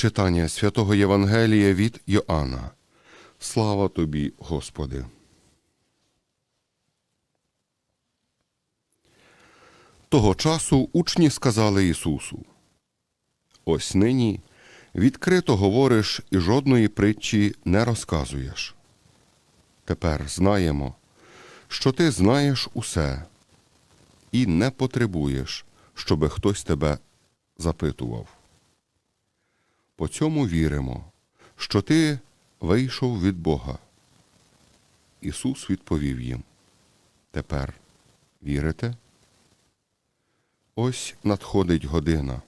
Читання святого Євангелія від Йоанна. Слава тобі, Господи. Того часу учні сказали Ісусу: Ось нині відкрито говориш і жодної притчі не розказуєш. Тепер знаємо, що ти знаєш усе і не потребуєш, щоби хтось тебе запитував. По цьому віримо, що ти вийшов від Бога. Ісус відповів їм. Тепер вірите? Ось надходить година,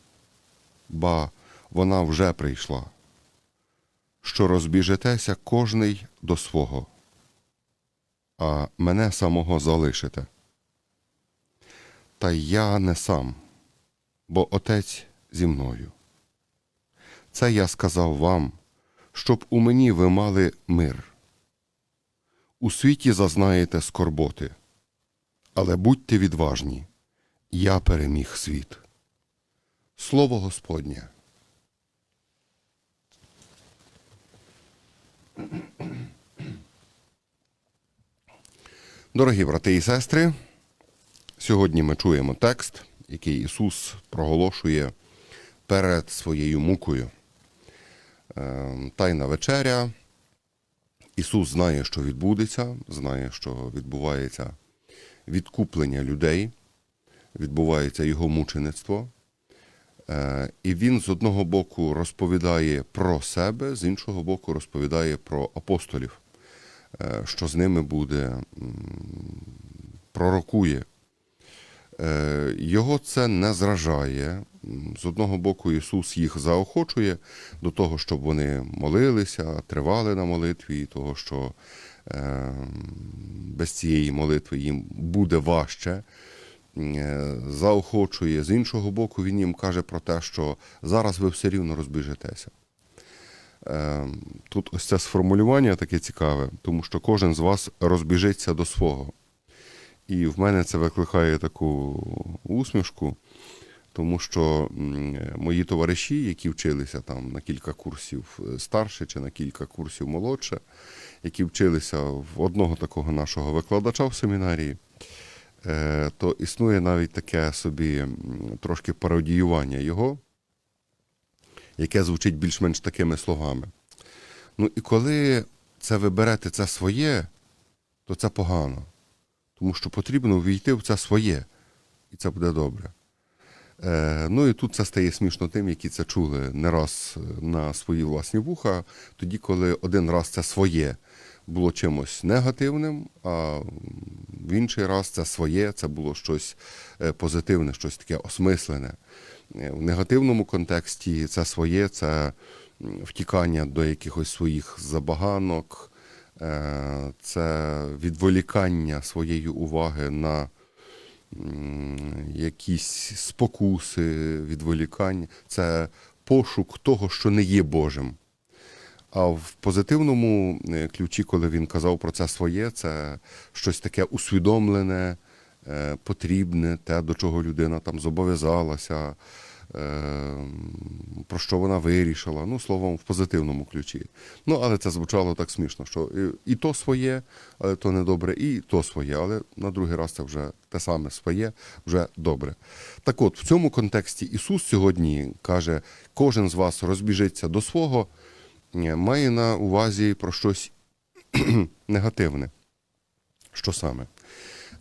ба вона вже прийшла, що розбіжетеся кожний до свого, а мене самого залишите. Та я не сам, бо Отець зі мною. Це я сказав вам, щоб у мені ви мали мир. У світі зазнаєте скорботи, але будьте відважні, я переміг світ. Слово Господнє. Дорогі брати і сестри, сьогодні ми чуємо текст, який Ісус проголошує перед своєю мукою. Е, Тайна вечеря. Ісус знає, що відбудеться, знає, що відбувається відкуплення людей, відбувається Його мучеництво. Е, І Він з одного боку розповідає про себе, з іншого боку, розповідає про апостолів, е, що з ними буде, пророкує. Е, Його це не зражає. З одного боку, Ісус їх заохочує до того, щоб вони молилися, тривали на молитві, і того, що е, без цієї молитви їм буде важче. Е, Заохочує. З іншого боку, Він їм каже про те, що зараз ви все рівно розбіжетеся. Е, Тут ось це сформулювання таке цікаве, тому що кожен з вас розбіжиться до свого. І в мене це викликає таку усмішку, тому що мої товариші, які вчилися там на кілька курсів е, старше чи на кілька курсів молодше, які вчилися в одного такого нашого викладача в семінарії, е, то існує навіть таке собі трошки пародіювання його, яке звучить більш-менш такими словами. Ну і коли це ви берете це своє, то це погано тому що потрібно увійти в це своє, і це буде добре. Е, ну і тут це стає смішно тим, які це чули не раз на свої власні вуха, тоді, коли один раз це своє було чимось негативним, а в інший раз це своє, це було щось е, позитивне, щось таке осмислене. Е, В негативному контексті це своє, це втікання до якихось своїх забаганок, Е, це відволікання своєї уваги на якісь спокуси, відволікання, це пошук того, що не є Божим. А в позитивному е, ключі, коли він казав про це своє, це щось таке усвідомлене, е, потрібне, те, до чого людина там зобов'язалася, про що вона вирішила. Ну, словом, в позитивному ключі. Ну, але це звучало так смішно, що і, і то своє, але то не добре, і то своє, але на другий раз це вже те саме своє, вже добре. Так от, в цьому контексті Ісус сьогодні каже, кожен з вас розбіжиться до свого, е, має на увазі про щось негативне. Що саме?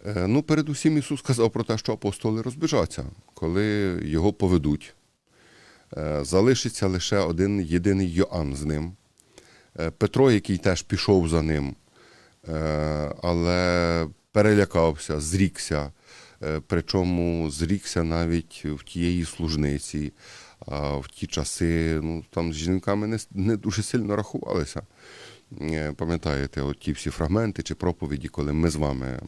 Е, Ну, передусім Ісус сказав про те, що апостоли розбіжаться, коли його поведуть. Е, Залишиться лише один єдиний Йоанн з ним. Е, Петро, який теж пішов за ним, але перелякався, зрікся, причому зрікся навіть в тієї служниці. А в ті часи ну, там з жінками не, не дуже сильно рахувалися. Е, Пам'ятаєте, от ті всі фрагменти чи проповіді, коли ми з вами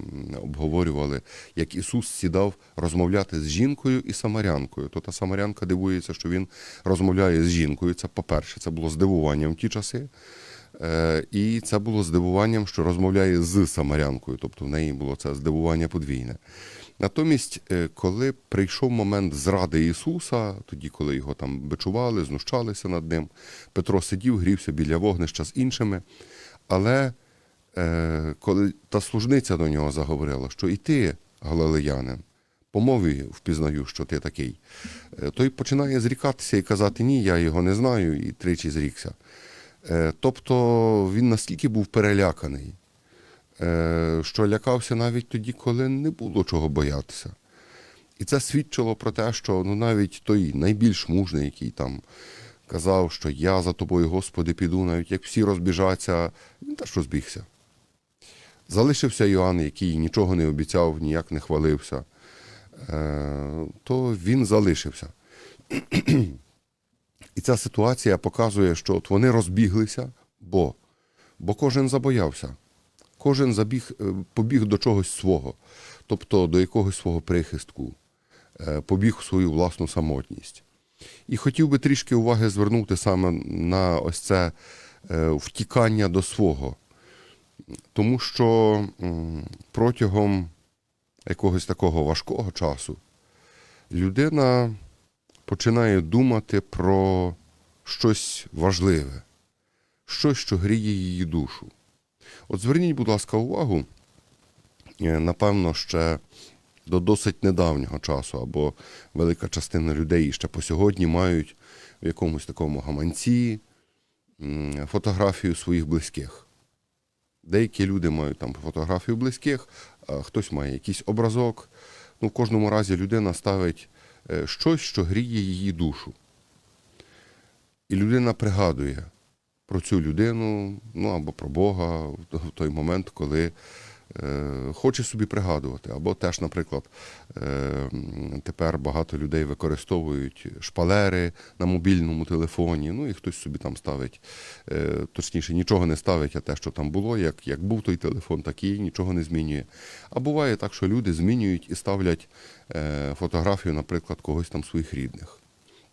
обговорювали, як Ісус сідав розмовляти з жінкою і самарянкою. То та самарянка дивується, що він розмовляє з жінкою. Це, по-перше, це було здивуванням в ті часи. Е, І це було здивуванням, що розмовляє з самарянкою, тобто в неї було це здивування подвійне. Натомість, е, коли прийшов момент зради Ісуса, тоді, коли його там бичували, знущалися над ним, Петро сидів, грівся біля вогнища з іншими. Але е, коли та служниця до нього заговорила, що і ти, галилеянин, по мові впізнаю, що ти такий, е, той починає зрікатися і казати, ні, я його не знаю, і тричі зрікся. Е, тобто він настільки був переляканий, що лякався навіть тоді, коли не було чого боятися. І це свідчило про те, що ну, навіть той найбільш мужний, який там казав, що я за тобою, Господи, піду, навіть як всі розбіжаться, він теж розбігся. Залишився Йоанн, який нічого не обіцяв, ніяк не хвалився, е, то він залишився. І ця ситуація показує, що от вони розбіглися, бо, бо кожен забоявся, кожен забіг, е, побіг до чогось свого, тобто до якогось свого прихистку, е, побіг в свою власну самотність. І хотів би трішки уваги звернути саме на ось це е, втікання до свого. Тому що протягом якогось такого важкого часу людина починає думати про щось важливе, щось, що гріє її душу. От зверніть, будь ласка, увагу, е, напевно, ще до досить недавнього часу, або велика частина людей ще по сьогодні мають в якомусь такому гаманці фотографію своїх близьких. Деякі люди мають там фотографію близьких, а хтось має якийсь образок. Ну, в кожному разі людина ставить е, щось, що гріє її душу. І людина пригадує про цю людину, ну або про Бога в той момент, коли е, хоче собі пригадувати. Або теж, наприклад, е, тепер багато людей використовують шпалери на мобільному телефоні. Ну і хтось собі там ставить, е, точніше, нічого не ставить, а те, що там було, як, як був той телефон, так і нічого не змінює. А буває так, що люди змінюють і ставлять фотографію, наприклад, когось там своїх рідних.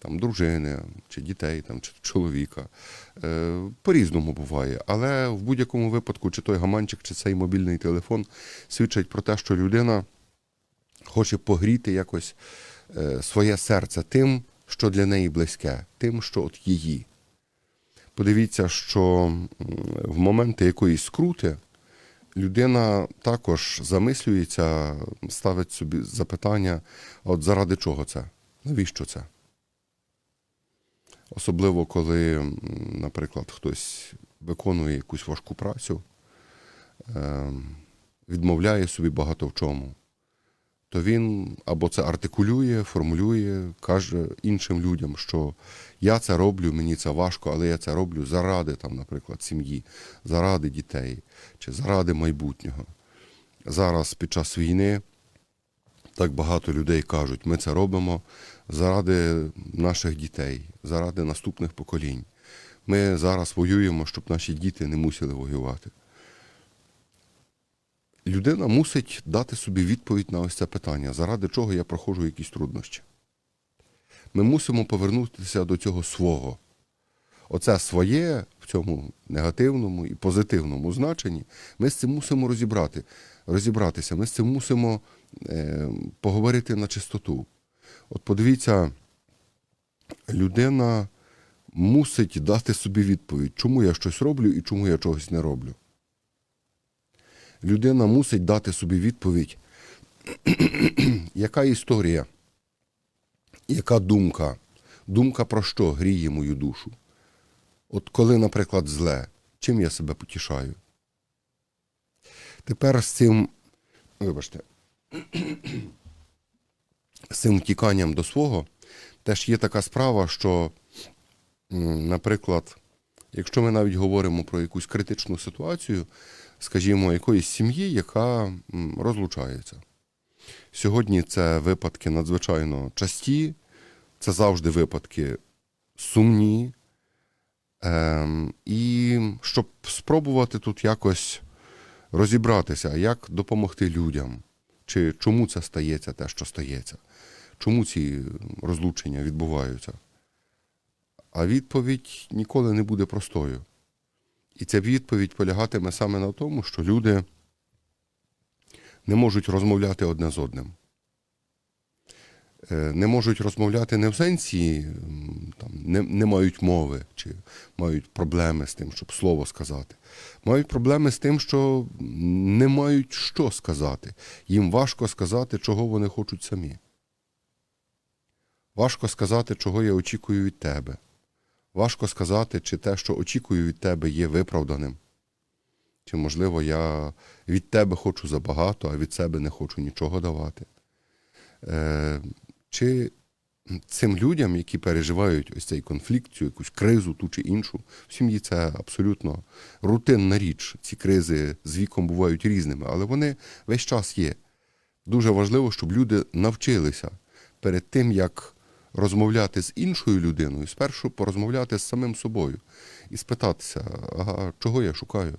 Там дружини, чи дітей, там, чи чоловіка. Е, по-різному буває. Але в будь-якому випадку, чи той гаманчик, чи цей мобільний телефон свідчать про те, що людина хоче погріти якось е, своє серце тим, що для неї близьке, тим, що от її. Подивіться, що в моменти якоїсь скрути людина також замислюється, ставить собі запитання: от заради чого це? Навіщо це? Особливо, коли, наприклад, хтось виконує якусь важку працю, ем, відмовляє собі багато в чому, то він або це артикулює, формулює, каже іншим людям, що я це роблю, мені це важко, але я це роблю заради, там, наприклад, сім'ї, заради дітей чи заради майбутнього. Зараз під час війни так багато людей кажуть, ми це робимо заради наших дітей, заради наступних поколінь. Ми зараз воюємо, щоб наші діти не мусили воювати. Людина мусить дати собі відповідь на ось це питання, заради чого я проходжу якісь труднощі. Ми мусимо повернутися до цього свого. Оце своє в цьому негативному і позитивному значенні, ми з цим мусимо розібрати, розібратися, ми з цим мусимо поговорити на чистоту. От подивіться, людина мусить дати собі відповідь, чому я щось роблю і чому я чогось не роблю. Людина мусить дати собі відповідь, яка історія, яка думка, думка про що гріє мою душу. От коли, наприклад, зле, чим я себе потішаю? Тепер з цим, вибачте, з цим втіканням до свого теж є така справа, що, наприклад, якщо ми навіть говоримо про якусь критичну ситуацію, скажімо, якоїсь сім'ї, яка розлучається. Сьогодні це випадки надзвичайно часті, це завжди випадки сумні. Ем, і щоб спробувати тут якось розібратися, як допомогти людям, чи чому це стається те, що стається, чому ці розлучення відбуваються. А відповідь ніколи не буде простою. І ця відповідь полягатиме саме на тому, що люди не можуть розмовляти одне з одним. Е, не можуть розмовляти не в сенсі, там, не, не мають мови чи мають проблеми з тим, щоб слово сказати. Мають проблеми з тим, що не мають що сказати. Їм важко сказати, чого вони хочуть самі. Важко сказати, чого я очікую від тебе. Важко сказати, чи те, що очікую від тебе, є виправданим. Чи, можливо, я від тебе хочу забагато, а від себе не хочу нічого давати. Е, чи цим людям, які переживають ось цей конфлікт, цю якусь кризу, ту чи іншу, в сім'ї це абсолютно рутинна річ. Ці кризи з віком бувають різними, але вони весь час є. Дуже важливо, щоб люди навчилися перед тим, як розмовляти з іншою людиною, спершу порозмовляти з самим собою і спитатися, ага, чого я шукаю?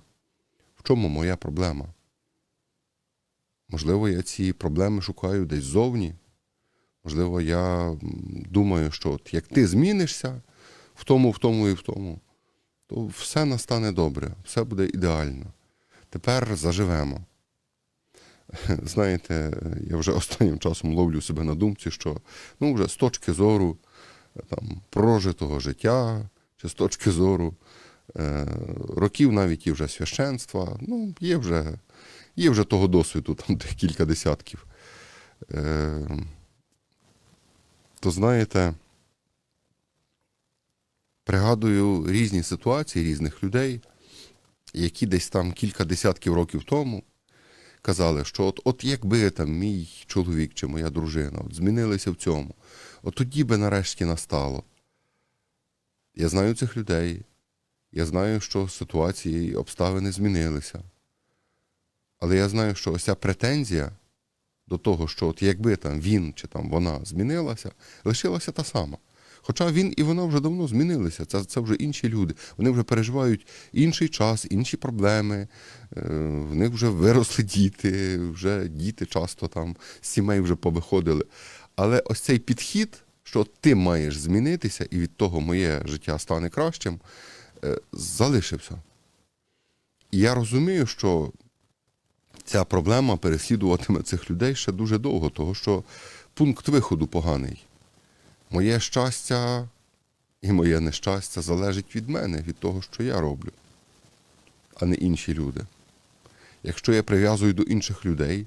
В чому моя проблема? Можливо, я ці проблеми шукаю десь ззовні. Можливо, я думаю, що от як ти змінишся в тому, в тому і в тому, то все настане добре, все буде ідеально. Тепер заживемо. Знаєте, я вже останнім часом ловлю себе на думці, що ну, вже з точки зору е, там, прожитого життя, чи з точки зору е, років навіть і вже священства, ну, є вже, є вже того досвіду, там тих кілька десятків. Е, то знаєте, пригадую різні ситуації різних людей, які десь там кілька десятків років тому казали, що от, от якби там мій чоловік чи моя дружина от змінилися в цьому, от тоді би нарешті настало. Я знаю цих людей, я знаю, що ситуації і обставини змінилися. Але я знаю, що ось ця претензія до того, що от якби там він чи там вона змінилася, лишилася та сама. Хоча він і вона вже давно змінилися. Це, це вже інші люди. Вони вже переживають інший час, інші проблеми. Е, В них вже виросли діти, вже діти часто там з сімей вже повиходили. Але ось цей підхід, що ти маєш змінитися, і від того моє життя стане кращим, е, залишився. І я розумію, що ця проблема переслідуватиме цих людей ще дуже довго, того що пункт виходу поганий. Моє щастя і моє нещастя залежить від мене, від того, що я роблю, а не інші люди. Якщо я прив'язую до інших людей,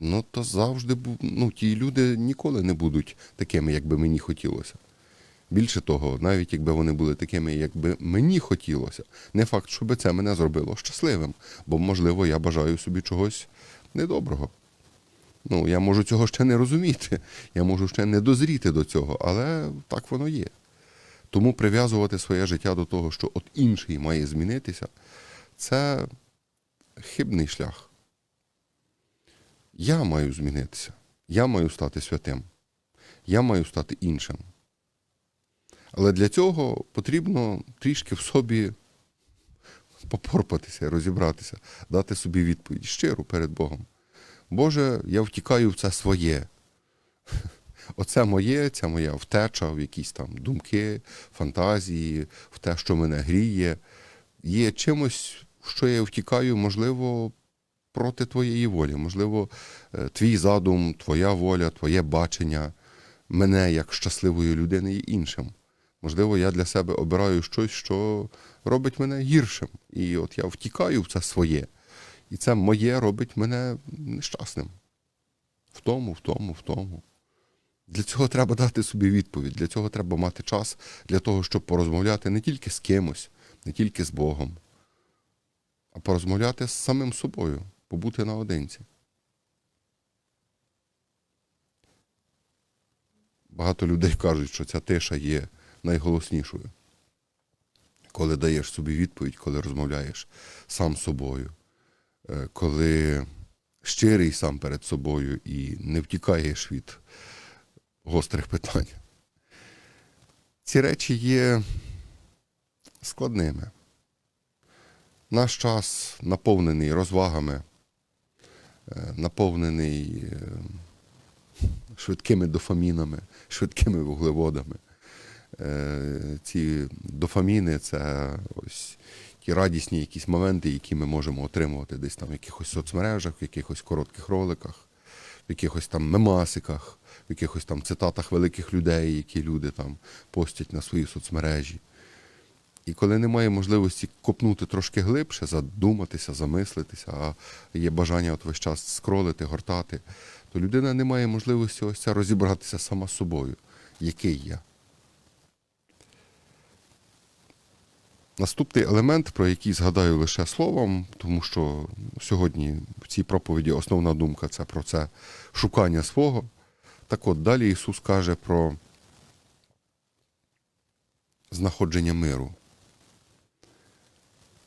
ну то завжди ну, ті люди ніколи не будуть такими, як би мені хотілося. Більше того, навіть якби вони були такими, як би мені хотілося, не факт, щоб це мене зробило щасливим, бо, можливо, я бажаю собі чогось недоброго. Ну, я можу цього ще не розуміти, я можу ще не дозріти до цього, але так воно є. Тому прив'язувати своє життя до того, що от інший має змінитися, це хибний шлях. Я маю змінитися, я маю стати святим, я маю стати іншим. Але для цього потрібно трішки в собі попорпатися, розібратися, дати собі відповідь щиру перед Богом. Боже, я втікаю в це своє. Оце моє, ця моя втеча в якісь там думки, фантазії, в те, що мене гріє, є чимось, що я втікаю, можливо, проти твоєї волі. Можливо, е, твій задум, твоя воля, твоє бачення мене як щасливої людини є іншим. Можливо, я для себе обираю щось, що робить мене гіршим. І от я втікаю в це своє. І це моє робить мене нещасним. В тому, в тому, в тому. Для цього треба дати собі відповідь, для цього треба мати час для того, щоб порозмовляти не тільки з кимось, не тільки з Богом, а порозмовляти з самим собою, побути наодинці. Багато людей кажуть, що ця тиша є найголоснішою. Коли даєш собі відповідь, коли розмовляєш сам собою, е, коли щирий сам перед собою і не втікаєш від гострих питань. Ці речі є складними. Наш час наповнений розвагами, е, наповнений е, швидкими дофамінами, швидкими вуглеводами. Е, Ці дофаміни це ось ті радісні якісь моменти, які ми можемо отримувати десь там в якихось соцмережах, в якихось коротких роликах, в якихось там мемасиках, в якихось там цитатах великих людей, які люди там постять на свої соцмережі. І коли немає можливості копнути трошки глибше, задуматися, замислитися, а є бажання от весь час скролити, гортати, то людина не має можливості ось це розібратися сама з собою, який я. Наступний елемент, про який згадаю лише словом, тому що сьогодні в цій проповіді основна думка це про це шукання свого. Так от далі Ісус каже про знаходження миру,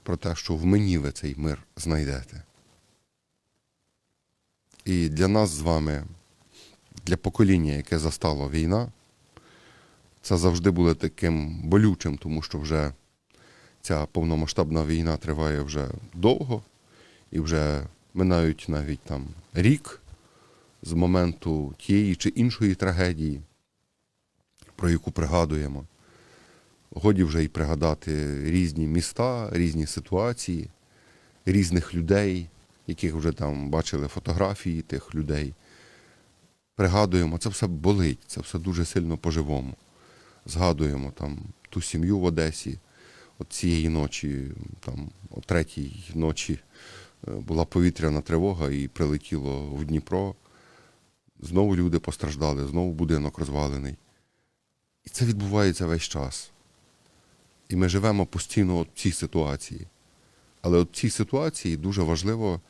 про те, що в мені ви цей мир знайдете. І для нас з вами, для покоління, яке застало війна, це завжди було таким болючим, тому що вже ця повномасштабна війна триває вже довго, і вже минають навіть там рік з моменту тієї чи іншої трагедії, про яку пригадуємо. Годі вже й пригадати різні міста, різні ситуації, різних людей, яких вже там бачили фотографії тих людей. Пригадуємо, це все болить, це все дуже сильно по-живому. Згадуємо там ту сім'ю в Одесі, от цієї ночі, там, о третій ночі е, була повітряна тривога і прилетіло в Дніпро. Знову люди постраждали, знову будинок розвалений. І це відбувається весь час. І ми живемо постійно в цій ситуації. Але от в цій ситуації дуже важливо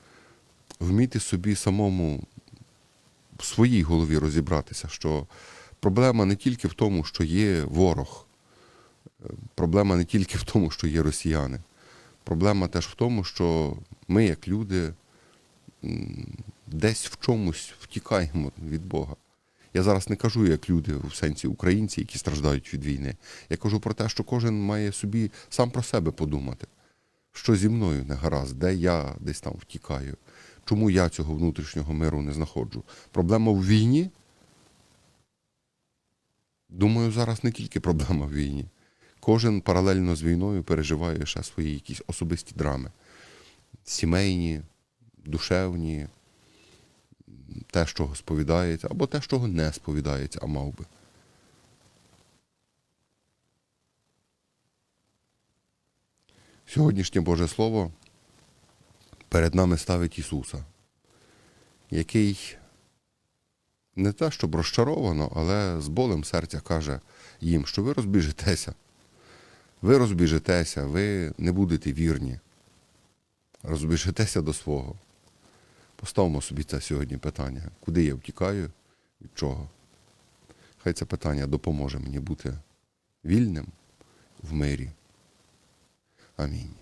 вміти собі самому в своїй голові розібратися, що проблема не тільки в тому, що є ворог, проблема не тільки в тому, що є росіяни. Проблема теж в тому, що ми, як люди, десь в чомусь втікаємо від Бога. Я зараз не кажу як люди в сенсі українці, які страждають від війни. Я кажу про те, що кожен має собі сам про себе подумати, що зі мною не гаразд, де я десь там втікаю, чому я цього внутрішнього миру не знаходжу. Проблема в війні. Думаю, зараз не тільки проблема в війні. Кожен паралельно з війною переживає ще свої якісь особисті драми. Сімейні, душевні, те, що сповідається, або те, що не сповідається, а мав би. Сьогоднішнє Боже Слово перед нами ставить Ісуса, який не те, щоб розчаровано, але з болем серця каже їм, що ви розбіжетеся. Ви розбіжетеся, ви не будете вірні. Розбіжетеся до свого. Поставимо собі це сьогодні питання. Куди я втікаю? Від чого? Хай це питання допоможе мені бути вільним в мирі. Амінь.